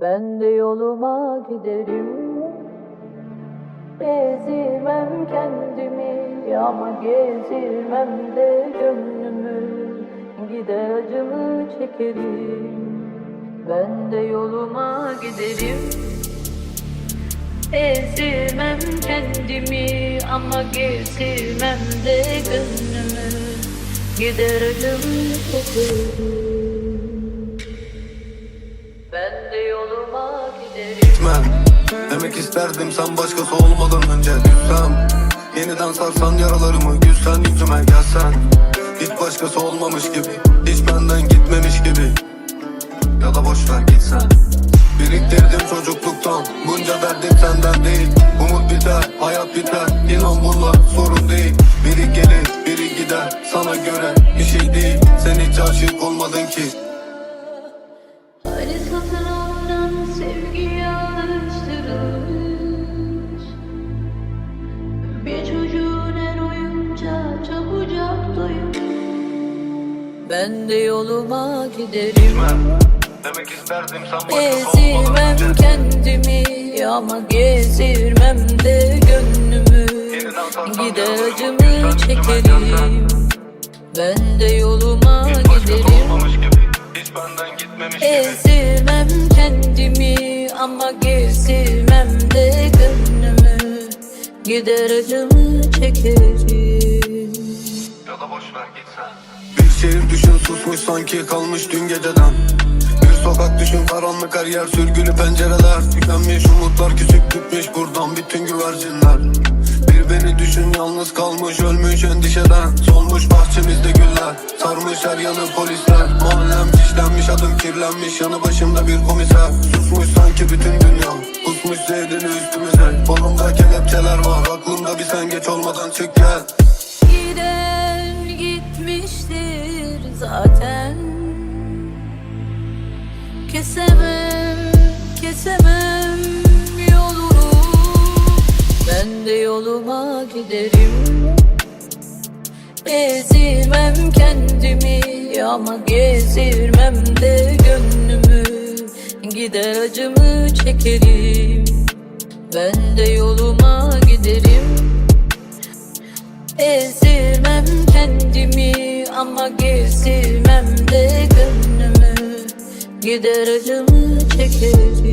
Ben de yoluma giderim. Ezirmem kendimi ama gezirmem de gönlümü. Gider acımı çekerim. Ben de yoluma giderim. Ezirmem kendimi ama gezirmem de gönlümü. Gider acımı çekerim yoluma giderim. Gitmem. Demek isterdim sen başkası olmadan önce. Düşsem Yeniden sarsan yaralarımı gülsen yüzüme gelsen. Hiç başkası olmamış gibi. Hiç benden gitmemiş gibi. Ya da boş ver gitsen. Biriktirdim çocukluktan. Bunca derdim senden değil. Umut biter, hayat biter. İnan bunlar sorun Ben de yoluma giderim. Demek isterdim sen Ezirmem kendimi ama gezirmem de gönlümü. Gider acımı çekerim. Ben de yoluma giderim. Ezirmem kendimi ama gezirmem de gönlümü. Gider acımı çekerim Ya da boş ver gitsen Bir şehir düşün susmuş sanki kalmış dün geceden. Bir sokak düşün karanlık her yer sürgülü pencereler. Tükenmiş umutlar küçük gitmiş buradan bütün güvercinler. Bir beni düşün yalnız kalmış ölmüş endişeden. Solmuş bahçemizde güller sarmış her yanı polisler. Mahallem fişlenmiş adım kirlenmiş yanı başımda bir komiser. Susmuş sanki bütün dünya kusmuş zehrini üstümüze. Kolumda kelepçeler var aklımda bir sen geç olmadan çık gel. Giden Kesemem, kesemem yolunu. Ben de yoluma giderim. Ezirmem kendimi ama gezirmem de gönlümü. Gider acımı çekerim. Ben de yoluma giderim. Ezirmem kendimi ama gezirmem de Gider acımı çekerim